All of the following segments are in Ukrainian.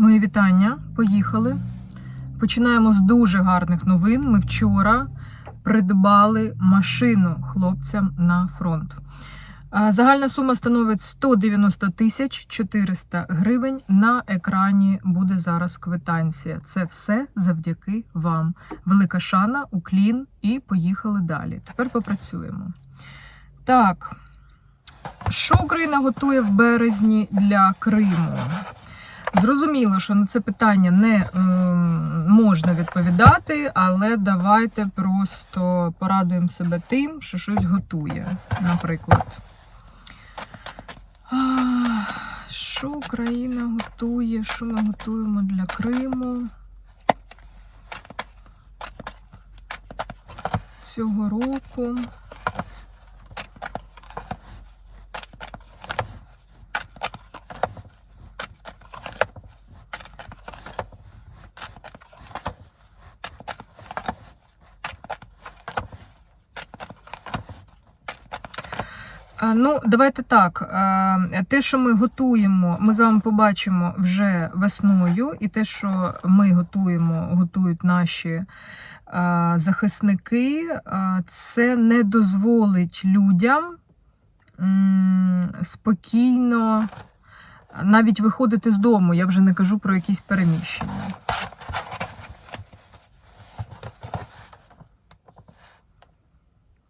Мої вітання. Поїхали. Починаємо з дуже гарних новин. Ми вчора придбали машину хлопцям на фронт. Загальна сума становить 190 тисяч 400 гривень. На екрані буде зараз квитанція. Це все завдяки вам. Велика шана, уклін і поїхали далі. Тепер попрацюємо. Так, що Україна готує в березні для Криму? Зрозуміло, що на це питання не ем, можна відповідати, але давайте просто порадуємо себе тим, що щось готує. Наприклад. Що Україна готує? Що ми готуємо для Криму? Цього року. Ну, давайте так. е, Те, що ми готуємо, ми з вами побачимо вже весною, і те, що ми готуємо, готують наші е, захисники, е, це не дозволить людям спокійно навіть виходити з дому. Я вже не кажу про якісь переміщення.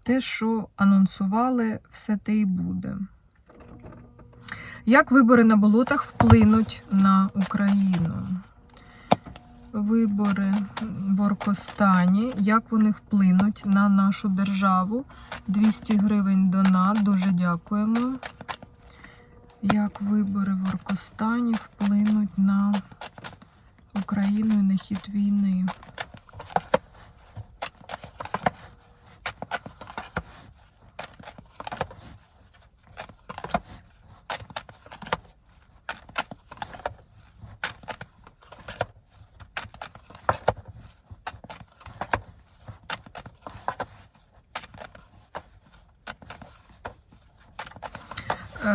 Те, що анонсували, все те і буде. Як вибори на болотах вплинуть на Україну? Вибори в Оркостані, як вони вплинуть на нашу державу? 200 гривень донат, дуже дякуємо. Як вибори в Оркостані вплинуть на Україну і на хід війни?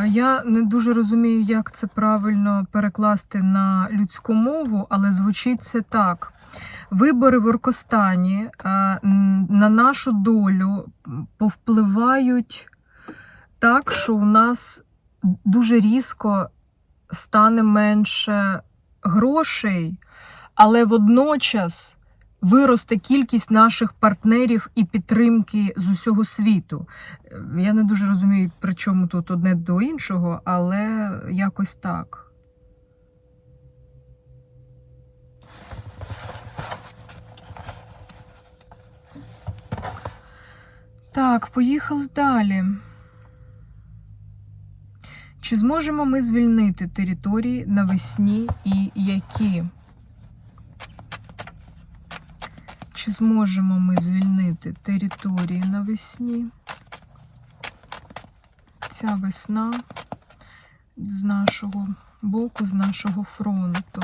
Я не дуже розумію, як це правильно перекласти на людську мову, але звучить це так. Вибори в Оркостані е, на нашу долю повпливають так, що у нас дуже різко стане менше грошей, але водночас виросте кількість наших партнерів і підтримки з усього світу. Я не дуже розумію, при чому тут одне до іншого, але якось так. Так, поїхали далі. Чи зможемо ми звільнити території навесні і які? Чи зможемо ми звільнити території навесні? Ця весна з нашого боку, з нашого фронту.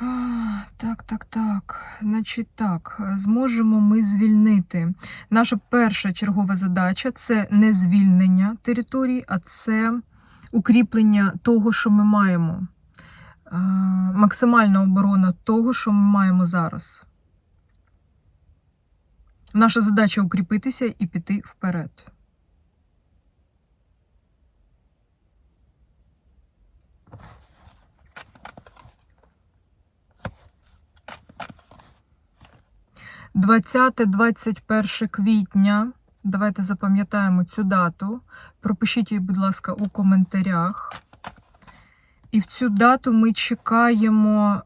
А, Так, так. Значить так, зможемо ми звільнити. Наша перша чергова задача це не звільнення територій, а це укріплення того, що ми маємо. Максимальна оборона того, що ми маємо зараз. Наша задача укріпитися і піти вперед. – 20-21 квітня. Давайте запам'ятаємо цю дату. Пропишіть її, будь ласка, у коментарях. І в цю дату ми чекаємо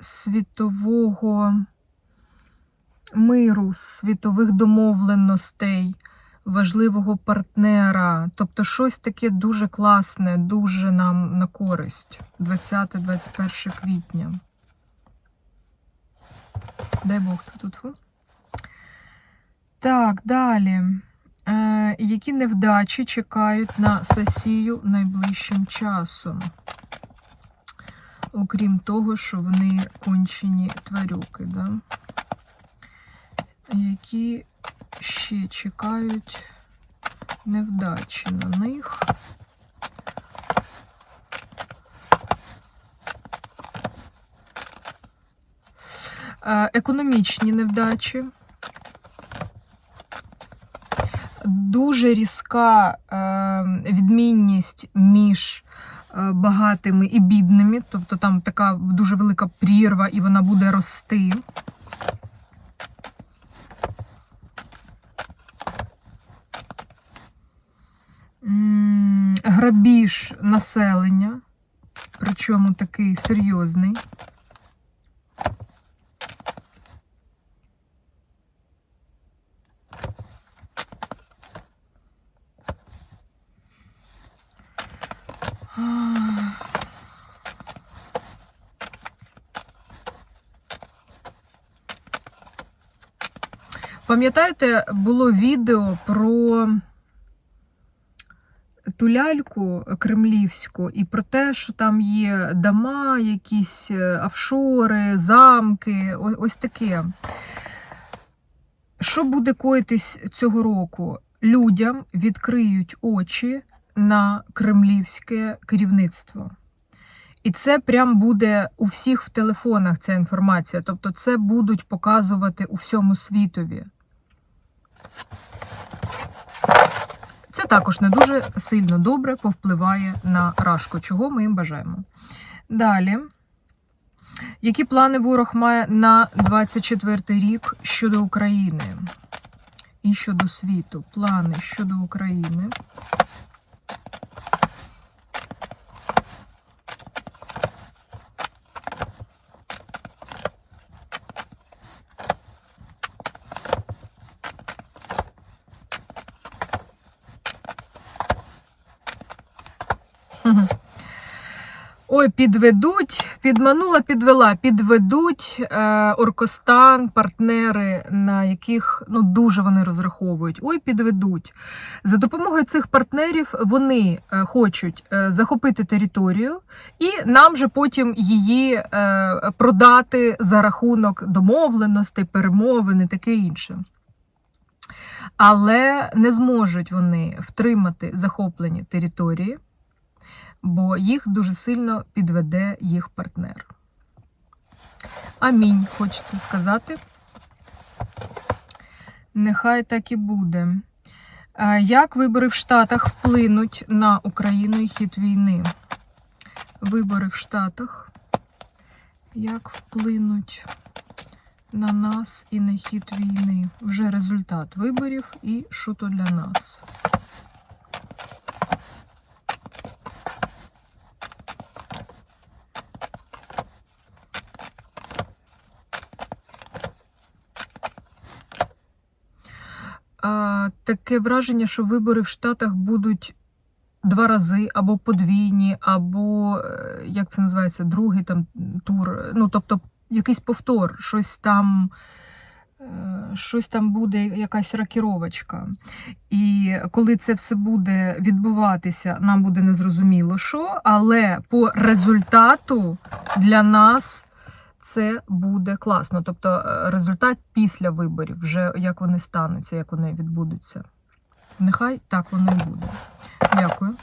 світового миру, світових домовленостей, важливого партнера. Тобто щось таке дуже класне, дуже нам на користь. 20-21 квітня. Дай Бог тут. Так, далі. Е, які невдачі чекають на сесію найближчим часом? окрім того, що вони кончені тварюки, да? які ще чекають невдачі на них. Економічні невдачі. Дуже різка е, відмінність між е, багатими і бідними, тобто там така дуже велика прірва, і вона буде рости. Грабіж населення, причому такий серйозний. Пам'ятаєте, було відео про ту ляльку кремлівську і про те, що там є дома, якісь е, офшори, замки, ось таке. Що буде коїтись цього року? Людям відкриють очі на кремлівське керівництво. І це прям буде у всіх в телефонах ця інформація. Тобто це будуть показувати у всьому світові. Це також не дуже сильно добре повпливає на рашку, чого ми їм бажаємо. Далі. Які плани ворог має на 24 рік щодо України і щодо світу? Плани щодо України. Ой, підведуть, підманула, підвела, підведуть е, Оркостан, партнери, на яких ну, дуже вони розраховують. Ой, підведуть. За допомогою цих партнерів вони е, хочуть е, захопити територію і нам же потім її е, продати за рахунок домовленостей, перемовин і таке інше. Але не зможуть вони втримати захоплені території бо їх дуже сильно підведе їх партнер. Амінь, хочеться сказати. Нехай так і буде. Як вибори в Штатах вплинуть на Україну і хід війни? Вибори в Штатах. Як вплинуть на нас і на хід війни? Вже результат виборів і що то для нас. а, таке враження, що вибори в Штатах будуть два рази, або подвійні, або е, як це називається, другий там тур. Ну, тобто, якийсь повтор, щось там. е, Щось там буде, якась ракіровочка. І коли це все буде відбуватися, нам буде незрозуміло що, але по результату для нас це буде класно. Тобто е, результат після виборів, вже як вони стануться, як вони відбудуться. Нехай так воно і буде. Дякую.